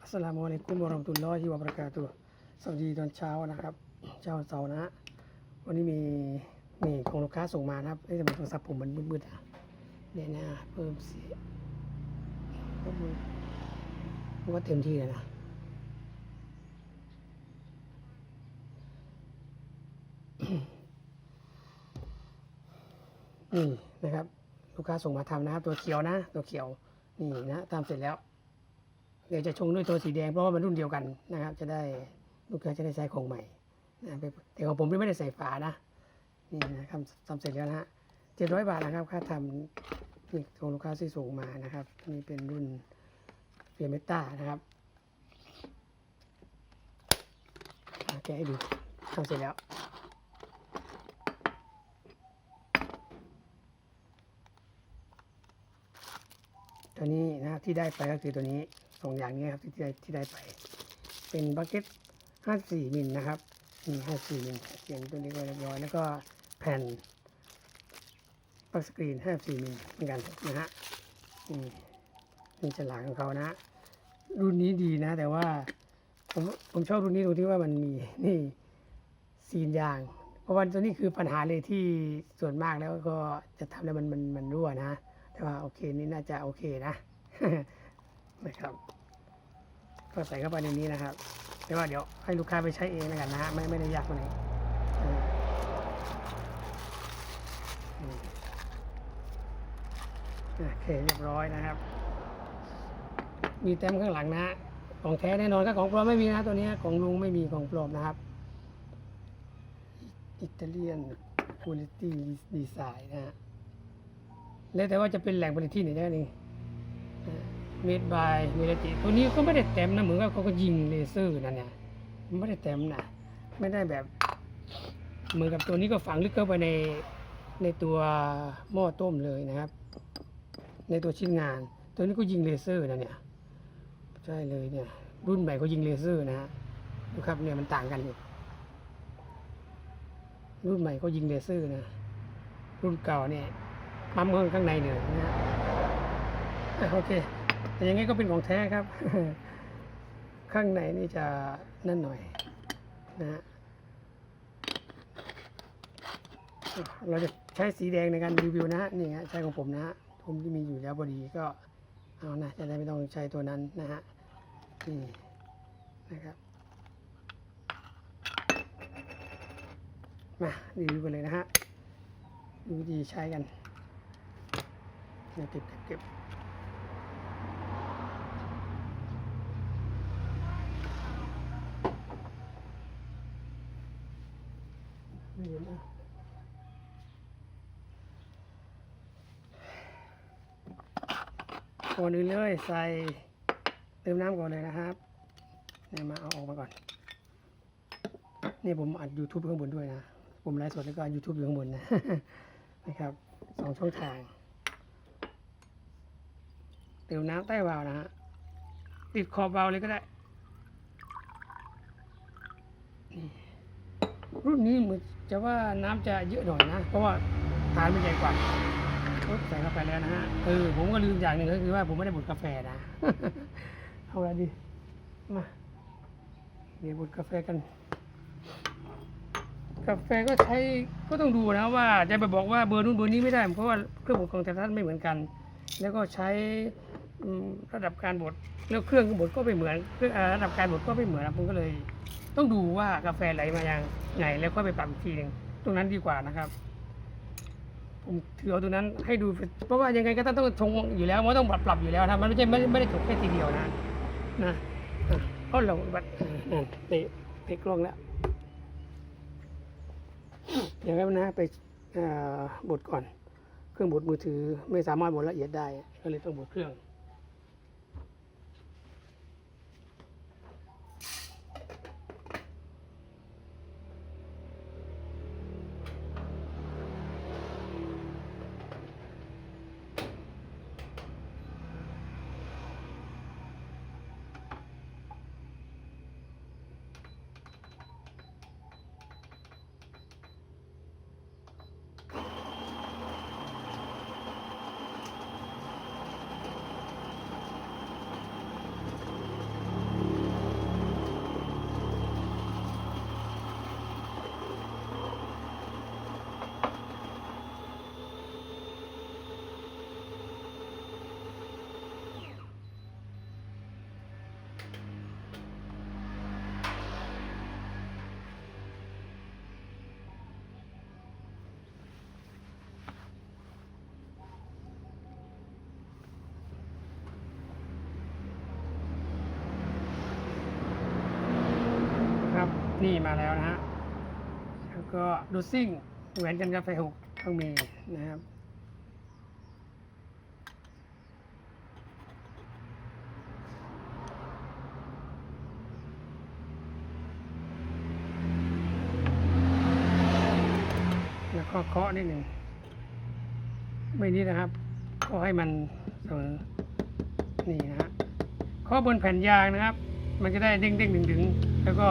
อัสสลามุอะลัยกุมวะราะห์มะตุลลอฮิวะบะเราะกาตุฮ์สวัสดีตอนเช้านะครับ เช้าเสาร์นะ วันนี้มีนี่ของลูกค้าส่งมานะครับเอ้ยทำไมโทรศัพท์ผมมันมืดๆอะเนี่ยนะเพิ่มเสียงเพิ่มมือมันก็เต็มที่เลยนะนี่นะครับ ลูกค้าส่งมาทำนะครับ ตัวเขียวนะ ตัวเขียวนี่นะทำเสร็จแล้ว เดี๋ยวจะชงด้วยตัวสีแดงเพราะว่ามันรุ่นเดียวกันนะครับ จะได้ลูกค้าจะได้ใช้ของใหม่นะแต่ของผมไม่ได้ใส่ฝานะนี่นะครับทำเสร็จแล้วนะฮะเจ็ดร้อยบาทนะครับ ค่าทำนี่ของลูกค้าที่ส่งมานะครับนี่เป็นรุ่นเฟียเมต้านะครับแกให้ดูทำเสร็จแล้ว ตัวนี้นะครับที่ได้ไปก็คือตัวนี้สองอย่างนี้ครับที่ได้ที่ได้ไป เป็นบักเก็ต54มิลนะครับนี่54มิลเขียนตัวนี้ก็เรียบร้อยแล้วก็แผ่นปักสกรีน54มิลเหมือนกันนะฮะนี่นี่ฉลากของเขานะ รุ่นนี้ดีนะ แต่ว่าผมผมชอบรุ่นนี้ตรงที่ว่ามันมีนี่ซีนยาง เพราะว่าตัวนี้คือปัญหาเลยที่ส่วนมากแล้วก็จะทำแล้วมันมันมันรั่วนะ ว่าโอเคนี่น่าจะโอเคนะนะครับก็ใส่เข้าไปในนี้นะครับแต่ว่าเดี๋ยวให้ลูกค้าไปใช้เองแล้วกันนะฮะไม่ไม่ได้ยากตรงไหนเอออืมโอเคเรียบร้อยนะครับ มีเต็มข้างหลังนะฮะของแท้แน่นอนก็ของปลอมไม่มีนะตัวนี้ของลุงไม่มีของปลอมนะครับอิตาเลียนคุณภาพดีไซน์นะฮะ แล้วแต่ว่าจะเป็นแหล่งผลิตที่ไหนได้นี่เมดบายเมลติตัวนี้ก็ไม่ได้เต็มนะเหมือนกับเขาก็ยิงเลเซอร์นั่นเนี่ยมันไม่ได้เต็มนะไม่ได้แบบ เหมือนกับตัวนี้ก็ฝังลึกเข้าไปในในตัวหม้อต้มเลยนะครับ ในตัวชิ้นงาน ตัวนี้ก็ยิงเลเซอร์นะเนี่ยใช่เลยเนี่ย รุ่นใหม่ก็ยิงเลเซอร์นะฮะดูครับเนี่ยมันต่างกันอยู่รุ่นใหม่ก็ยิงเลเซอร์นะ รุ่นเก่าเนี่ย ปั๊มเงินข้างในเลยนะโอเค แต่ยังไงก็เป็นของแท้ครับ ข้างในนี่จะนั่นหน่อยนะฮะอะเราจะใช้สีแดงในการรีวิวนะฮะ นี่ฮะใช้ของผมนะฮะ ผมที่มีอยู่แล้วพอดีก็เอานะจะได้ไม่ต้องใช้ตัวนั้นนะฮะ นี่นะครับ มารีวิวกันเลยนะฮะดูวิธีใช้กัน เดี๋ยวเก็บเก็บเก็บไม่เห็นอะก่อนอื่นเลยใส่เติมน้ำก่อนเลยนะครับเนี่ยมาเอาออกมาก่อน นี่ผมอัด YouTube ข้างบนด้วยนะ ผมไลฟ์สดแล้วก็ YouTube อยู่ข้างบนนะ นะครับสองช่องทาง เติมน้ำใต้วาล์วนะฮะติดขอบวาล์วเลยก็ได้ รุ่นนี้เหมือนจะว่าน้ำจะเยอะหน่อยนะ เพราะว่าฐานมันใหญ่กว่าใส่เข้าไปแล้วนะฮะเออผมก็ลืมอย่างหนึ่งก็คือว่าผมไม่ได้บดกาแฟนะเอาอะดีมาเดี๋ยวบดกาแฟกัน กาแฟก็ใช้ก็ต้องดูนะว่าจะไปบอกว่าเบอร์นู้นเบอร์นี้ไม่ได้เพราะว่าเครื่องบดของแต่ละท่านไม่เหมือนกัน แล้วก็ใช้ ระดับการบดแล้วเครื่องบดก็ไม่เหมือนเครื่องระดับการบดก็ไม่เหมือนนะผมก็เลย ต้องดูว่ากาแฟไหลมาอย่างไงแล้วก็ไปปรับอีกทีหนึ่งตรงนั้นดีกว่านะครับ ผมถือเอาตรงนั้นให้ดู เพราะว่ายังไงก็ต้องต้องชงอยู่แล้วมันต้องปรับปรับอยู่แล้วนะมันไม่ใช่ไม่ไม่ได้ถูกแค่ทีเดียวนะนะอะก็เราบัดเตะเตะกล้องแล้วเดี๋ยวนะไปบดก่อน เครื่องบดมือถือไม่สามารถบดละเอียดได้ก็เลยต้องบดเครื่อง มาแล้วนะฮะ แล้วก็ดูซิ่งเหมือนกันกาแฟหกต้องมีนะครับ แล้วก็เคาะนิดหนึ่ง ไม่นี้นะครับ ก็ให้มันเสมอนี่นะฮะเคาะบนแผ่นยางนะครับ มันจะได้เด้งเด้งดึงดึงๆแล้วก็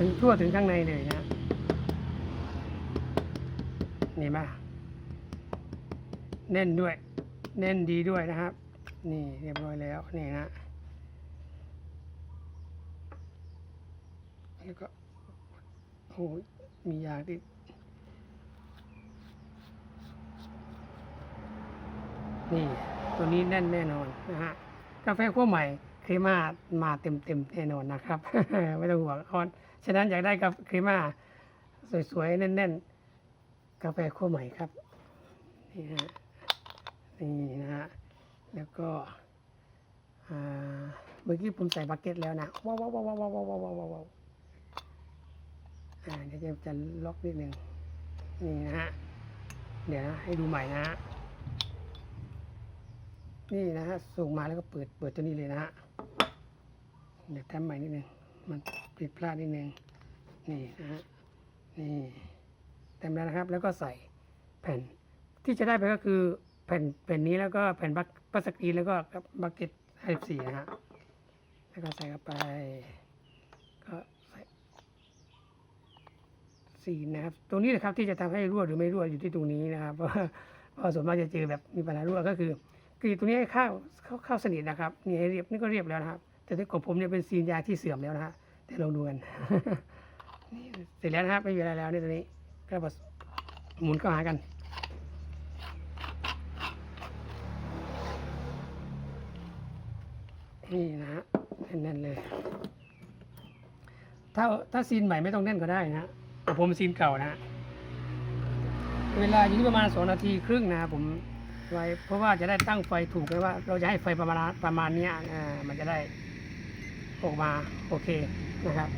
ถึงทั่วถึงข้างในเลยนะนี่มาแน่นด้วย แน่นดีด้วยนะครับ นี่เรียบร้อยแล้วนี่นะแล้วก็โอ้ยมียางติดนี่ตัวนี้แน่นแน่นอนนะฮะกาแฟขั้วใหม่เครีม่ามาเต็มเต็มแน่นอนนะครับ ไม่ต้องห่วงออน ฉะนั้นอยากได้กับครีมาสวยๆ แน่นๆ กาแฟขั้วใหม่ครับ นี่ฮะนี่นะฮะ แล้วก็เมื่อกี้ผมใส่บักเก็ตแล้วนะว้าวว้าวว้าวว้าวว้าวว้าวว้าวเดี๋ยวจะจะล็อกนิดนึงนี่นะฮะ เดี๋ยวให้ดูใหม่นะฮะ นี่นะฮะ ส่งมาแล้วก็เปิดเปิดตัวนี้เลยนะฮะ เดี๋ยวทำใหม่นิดนึงมัน ผิดพลาดนิดนึงนี่นะฮะนี่เต็มแล้วนะครับ แล้วก็ใส่แผ่นที่จะได้ไปก็คือแผ่นแผ่นนี้แล้วก็แผ่นบักพลาสกรีนแล้วก็บักเก็ตห้าสิบสี่นะฮะแล้วก็ใส่เข้าไป ก็ใส่สีนะครับ ตรงนี้นะครับที่จะทำให้รั่วหรือไม่รั่วอยู่ที่ตรงนี้นะครับเพราะพราะส่วนมากจะเจอแบบมีปัญหารั่วก็คือกรีดตรงนี้ให้ข้าเข้าเข้าสนิทนะครับนี่ให้เรียบนี่ก็เรียบแล้วนะครับ แต่ที่ของผมเนี่ยเป็นซีนยาที่เสื่อมแล้วนะฮะ แต่ลองดูกันนี่เสร็จแล้วนะครับไม่มีอะไรแล้วนี่ตัวนี้ก็มาหมุนเข้าหากันนี่นะฮะแน่นๆเลย ถ้าถ้าซีนใหม่ไม่ต้องแน่นก็ได้นะแต่ผมซีนเก่านะ เวลาอยู่ที่ประมาณสองนาทีครึ่งนะผมไว้เพราะว่าจะได้ตั้งไฟถูกเลยว่า เราจะให้ไฟประมาณประมาณนี้อ่ามันจะได้ออกมาโอเค นะครับ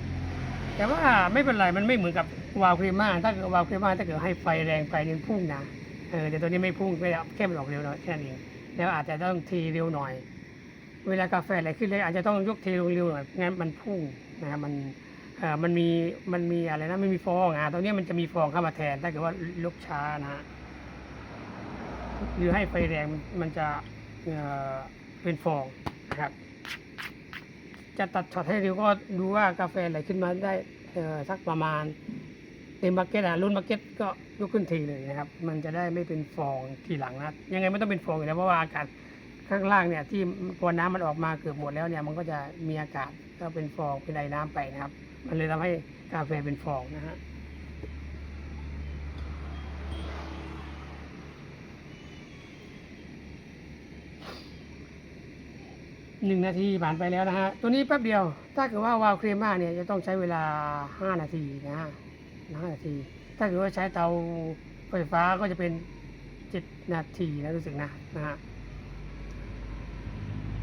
แต่ว่าไม่เป็นไรมันไม่เหมือนกับวาล์วครีม่าถ้าเกิดวาล์วครีม่าถ้าเกิดให้ไฟแรงไฟนึงพุ่งนะเออแต่ตัวนี้ไม่พุ่งแค่แค่มันอกเร็วหน่อยแค่นั้นเองแล้วอาจจะต้องทีเร็วหน่อย เวลากาแฟอะไรขึ้นเลยอาจจะต้องยกเทลงเร็วหน่อยงั้นมันพุ่งนะครับมันเออมันมีมันมีอะไรนะไม่มีฟองอะตรงนี้มันจะมีฟองเข้ามาแทนถ้าเกิดว่ายกช้านะฮะหรือให้ไฟแรงมันจะเออเป็นฟองนะครับ จะตัดช็อตให้เร็วก็ดูว่ากาแฟไหลขึ้นมาได้เออสักประมาณเต็มบักเก็ตอะรุ่นบักเก็ตก็ยกขึ้นทีเลยนะครับ มันจะได้ไม่เป็นฟองทีหลังนะยังไงไม่ต้องเป็นฟองอยู่แล้วเพราะว่าอากาศข้างล่างเนี่ยที่พอน้ำมันออกมาเกือบหมดแล้วเนี่ยมันก็จะมีอากาศก็เป็นฟองเป็นไอน้ำไปนะครับ มันเลยทำให้กาแฟเป็นฟองนะฮะ หนึ่งนาทีผ่านไปแล้วนะฮะ ตัวนี้แป๊บเดียว ถ้าเกิดว่าวาล์วเครม่าเนี่ยจะต้องใช้เวลาห้านาทีนะฮะห้านาที ถ้าเกิดว่าใช้เตาไฟฟ้าก็จะเป็นเจ็ดนาทีนะรู้สึกนะนะฮะ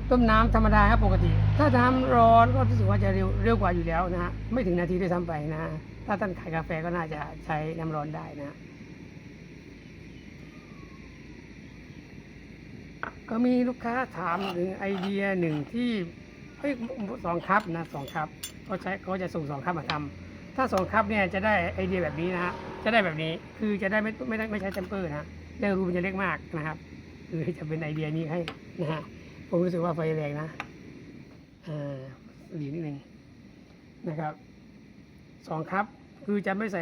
ต้มน้ำธรรมดาครับปกติ ถ้าน้ำร้อนก็รู้สึกว่าจะเร็วเร็วกว่าอยู่แล้วนะฮะ ไม่ถึงนาทีด้วยซ้ำไปนะฮะถ้าท่านขายกาแฟก็น่าจะใช้น้ำร้อนได้นะฮะ ก็มีลูกค้าถามถึงไอเดียหนึ่งที่เฮ้ยสองคัพนะสองคัพเขาใช้เขาจะส่งสองคัพมาทำถ้าสองคัพเนี่ยจะได้ไอเดียแบบนี้นะฮะจะได้แบบนี้คือจะได้ไม่ไม่ได้ไม่ใช้เทมเปอร์นะเรื่องรูมันจะเล็กมากนะครับคือจะเป็นไอเดียนี้ให้นะฮะผมรู้สึกว่าไฟแรงนะอ่าหลีนิดนึงนะครับสองครับคือจะไม่ใส่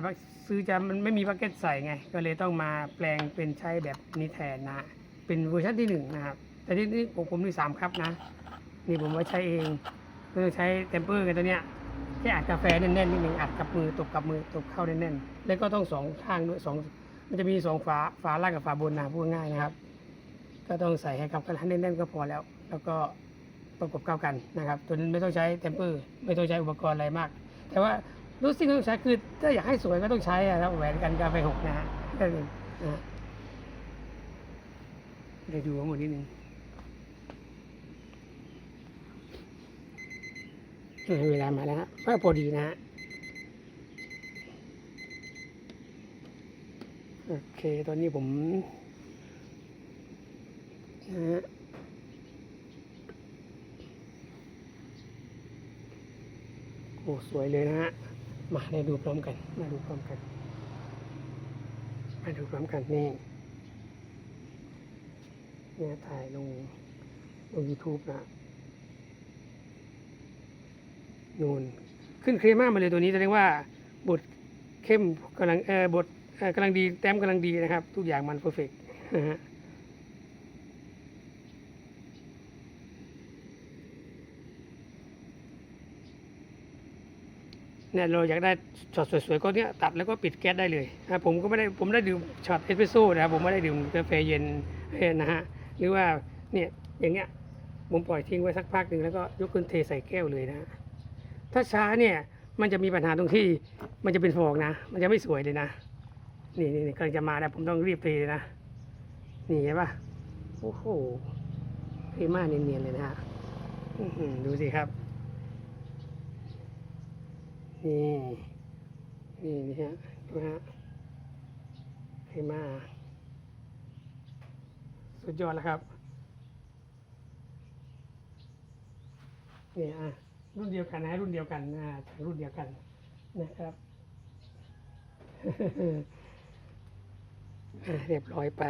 ซื้อจะมันไม่มีบักเก็ตใส่ไง ก็เลยต้องมาแปลงเป็นใช้แบบนี้แทนนะ เป็นเวอร์ชันที่หนึ่งนะครับ แต่ที่นี่ผมผมมีสามครับนะ นี่ผมไว้ใช้เองเพื่อใช้เทมเปอร์กันตัวเนี้ยแค่อัดกาแฟแน่นๆนิดนึงอัดกับมือตบกับมือตบเข้าแน่นๆแล้วก็ต้องสองข้างด้วยสองมันจะมีสองฝาฝาล่างกับฝาบนนะพูดง่ายนะครับ ก็ต้องใส่ให้กับกันให้แน่นๆก็พอแล้ว แล้วก็ประกบเข้ากันนะครับตัวนี้ไม่ต้องใช้เทมเปอร์ไม่ต้องใช้อุปกรณ์อะไรมาก แต่ว่ารู้สิ่งที่ต้องใช้คือถ้าอยากให้สวยก็ต้องใช้อะครับแหวนกันกาแฟหกนะฮะแค่นี้นะ ไดี๋ดูข้านนิดนึงเวลามาแล้วฮะพอดีนะฮะโอเค ตอนนี้ผมนะฮะโอ้ สวยเลยนะฮะ มาได้ดูพร้อมกัน มาดูพร้อมกัน มาดูพร้อมกันนี่ เนี่ยถ่ายลงลง YouTube นะนูนขึ้นเครม่ามาเลยตัวนี้แสดงว่าบทเข้มกำลังเออบทเออกำลังดีแต้มกำลังดีนะครับ ทุกอย่างมันเพอร์เฟกนะฮะเนี่ยเราอยากได้ช็อตสวยๆก็เนี่ยตัดแล้วก็ปิดแก๊สได้เลยนะผมก็ไม่ได้ผมได้ดื่มช็อตเอสเปรสโซ่นะครับผมไม่ได้ดื่มกาแฟเย็นนะฮะ หรือว่าเนี่ยอย่างเงี้ยผมปล่อยทิ้งไว้สักพักหนึ่งแล้วก็ยกขึ้นเทใส่แก้วเลยนะ ถ้าช้าเนี่ยมันจะมีปัญหาตรงที่มันจะเป็นฟองนะ มันจะไม่สวยเลยนะ นี่นี่นี่กำลังจะมาแล้วผมต้องรีบเทเลยนะ นี่เห็นปะโอ้โหเทมากเนียนๆเลยนะฮะดูสิครับ นี่ นี่นี่ฮะดูฮะเทมา สุดยอดแล้วครับนี่อะรุ่นเดียวกันนะรุ่นเดียวกันนะรุ่นเดียวกันนะครับเรียบร้อยไป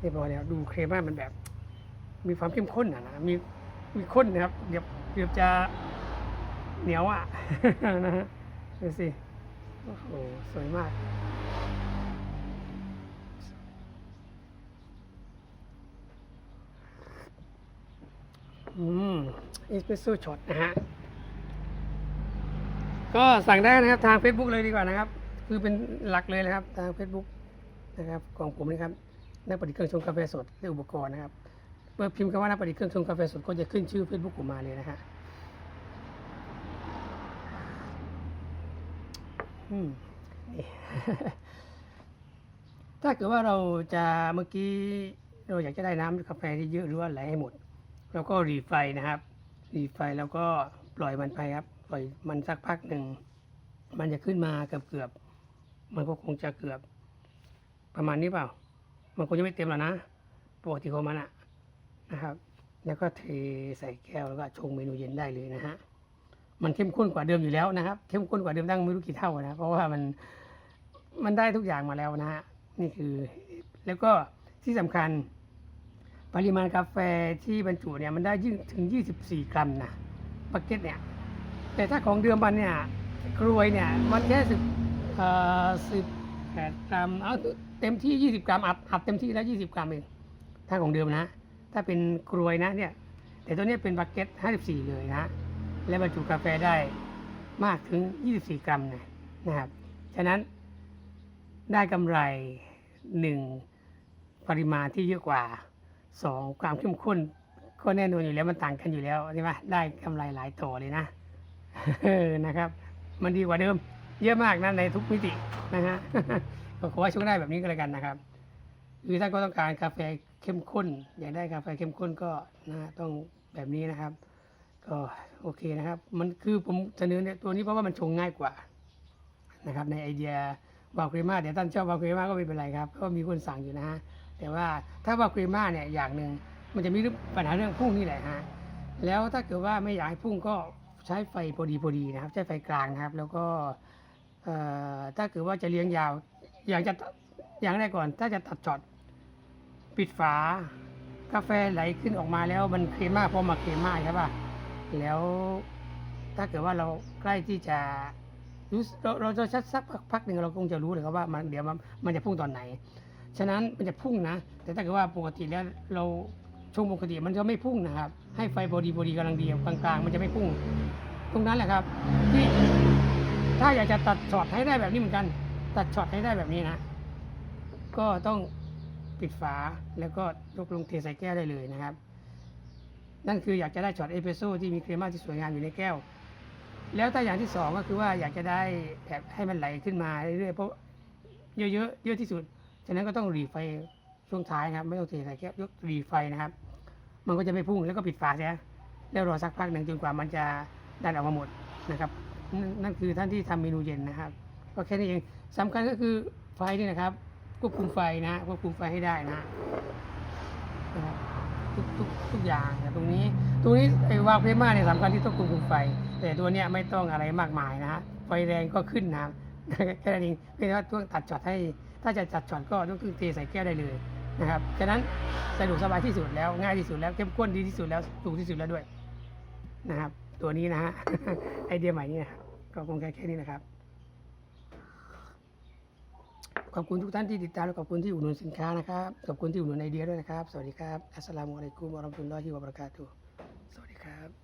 เรียบร้อยแล้วดูเครม่ามันแบบ มีความเข้มข้นนะนะมีมีข้นนะครับเดี๋ยวเดี๋ยวจะ เหนียวอะนะฮะดูสิ โอ้โห สวยมาก อืมเอสเปรสโซ่ช็อตนะฮะ ก็สั่งได้นะครับทาง Facebook เลยดีกว่านะครับ คือเป็นหลักเลยนะครับ ทาง Facebook นะครับของผมนะครับนักประดิษฐ์เครื่องชงกาแฟสดและอุปกรณ์นะครับเมื่อพิมพ์คำว่านักประดิษฐ์เครื่องชงกาแฟสดก็จะขึ้นชื่อ Facebook ผมมาเลยนะฮะอืม นี่ ถ้าเกิดว่าเราจะเมื่อกี้เราอยากจะได้น้ำกาแฟที่เยอะหรือว่าไหลให้หมดเราก็รีไฟนะครับ รีไฟแล้วก็ปล่อยมันไปครับ ปล่อยมันสักพักหนึ่ง มันจะขึ้นมาเกือบเกือบมันก็คงจะเกือบ ประมาณนี้เปล่า มันคงจะไม่เต็มหรอกนะปกติของมันอะนะครับ แล้วก็เทใส่แก้วแล้วก็ชงเมนูเย็นได้เลยนะฮะ มันเข้มข้นกว่าเดิมอยู่แล้วนะครับ เข้มข้นกว่าเดิมตั้งไม่รู้กี่เท่านะ เพราะว่ามันมันได้ทุกอย่างมาแล้วนะฮะนี่คือ แล้วก็ที่สำคัญ ปริมาณกาแฟที่บรรจุเนี่ยมันได้ยิ่งถึง 24 กรัมนะบักเก็ตเนี่ย แต่ถ้าของเดิมมันเนี่ยกรวยเนี่ยมันแค่สิบเอ่อสิบแปดกรัมเอาเต็มที่ 20 กรัมอัดอัดเต็มที่แล้ว 20 กรัมเองถ้าของเดิมนะ ถ้าเป็นกรวยนะเนี่ยแต่ตัวเนี้ยเป็นบักเก็ต54 เลยนะ และบรรจุกาแฟได้มากถึง 24 กรัมนะนะครับ ฉะนั้นได้กำไรหนึ่งปริมาณที่เยอะกว่าสองความเข้มข้นก็แน่นอนอยู่แล้วมันต่างกันอยู่แล้วใช่ไหมได้กำไรหลายโตเลยนะนะครับ มันดีกว่าเดิม เยอะมากนะในทุกมิตินะฮะก็ขอให้ช่วงได้แบบนี้ก็แล้วกันนะครับหรือถ้าก็ต้องการกาแฟเข้มข้น อยากได้กาแฟเข้มข้นก็นะต้องแบบนี้นะครับ ก็โอเคนะครับ มันคือผมเสนอเนี่ยตัวนี้เพราะว่ามันชงง่ายกว่านะครับในไอเดียวาลครีมาเดี๋ยวท่านชอบวาลครีมาก็ไม่เป็นไรครับ ก็มีคนสั่งอยู่นะฮะแต่ว่าถ้าวาลครีมาเนี่ยอย่างหนึ่งมันจะมีปัญหาเรื่องพุ่งนี่แหละฮะแล้วถ้าเกิดว่าไม่อยากให้พุ่งก็ใช้ไฟพอดีพอดีนะครับ ใช้ไฟกลางนะครับ แล้วก็ถ้าเกิดว่าจะเลี้ยงยาว อย่างจะอย่างแรกก่อน ถ้าจะตัดช็อตปิดฝากาแฟไหลขึ้นออกมาแล้วมันเครม่าพราะมาเครม่าใช่ป่ะ แล้วถ้าเกิดว่าเราใกล้ที่จะรู้เราเราจะชัดสักพักหนึ่งเราคงจะรู้เลยครับว่ามันเดี๋ยวมันมันจะพุ่งตอนไหน ฉะนั้นมันจะพุ่งนะ แต่ถ้าเกิดว่าปกติแล้วเราช่วงปกติมันจะไม่พุ่งนะครับ ให้ไฟบอดีบอดีกำลังดีกลางๆ มันจะไม่พุ่ง ตรงนั้นแหละครับที่ถ้าอยากจะตัดช็อตให้ได้แบบนี้เหมือนกัน ตัดช็อตให้ได้แบบนี้นะ ก็ต้องปิดฝาแล้วก็ยกลงเทใส่แก้วได้เลยนะครับ นั่นคืออยากจะได้ช็อตเอสเปรสโซ่ที่มีครีม่าที่สวยงามอยู่ในแก้ว แล้วถ้าอย่างที่สองก็คือว่าอยากจะได้แบบให้มันไหลขึ้นมาเรื่อยๆเพราะเยอะๆเยอะที่สุด ฉะนั้นก็ต้องรีไฟช่วงท้ายนะครับ ไม่ต้องเทใส่แก้วยกรีไฟนะครับ มันก็จะไม่พุ่งแล้วก็ปิดฝาเสียแล้วรอสักพักหนึ่งจนกว่ามันจะดันออกมาหมดนะครับนั่นนั่นคือท่านที่ทำเมนูเย็นนะครับก็แค่นี้เองสำคัญก็คือไฟนี่นะครับควบคุมไฟนะควบคุมไฟให้ได้นะนะครับ ทุกทุกทุกอย่างนะตรงนี้ ตรงนี้ไอ้วาล์วเพลมาเนี่ยสำคัญที่ต้องควบคุมไฟ แต่ตัวเนี้ยไม่ต้องอะไรมากมายนะฮะไฟแรงก็ขึ้นนะแค่นั้นเองเพียงแต่ว่าต้องตัดช็อตให้ ถ้าจะตัดช็อตก็ต้องเทใส่แก้วได้เลยนะครับฉะนั้นสะดวกสบายที่สุดแล้วง่ายที่สุดแล้วเข้มข้นดีที่สุดแล้วถูกที่สุดแล้วด้วยนะครับ ตัวนี้นะฮะไอเดียใหม่นี้นะครับก็คงแค่แค่นี้นะครับ ขอบคุณทุกท่านที่ติดตามและขอบคุณที่อุดหนุนสินค้านะครับ ขอบคุณที่อุดหนุนไอเดียด้วยนะครับ สวัสดีครับ อัสสลามุอะลัยกุมวะเราะห์มะตุลลอฮิวะบะเราะกาตุฮ์สวัสดีครับ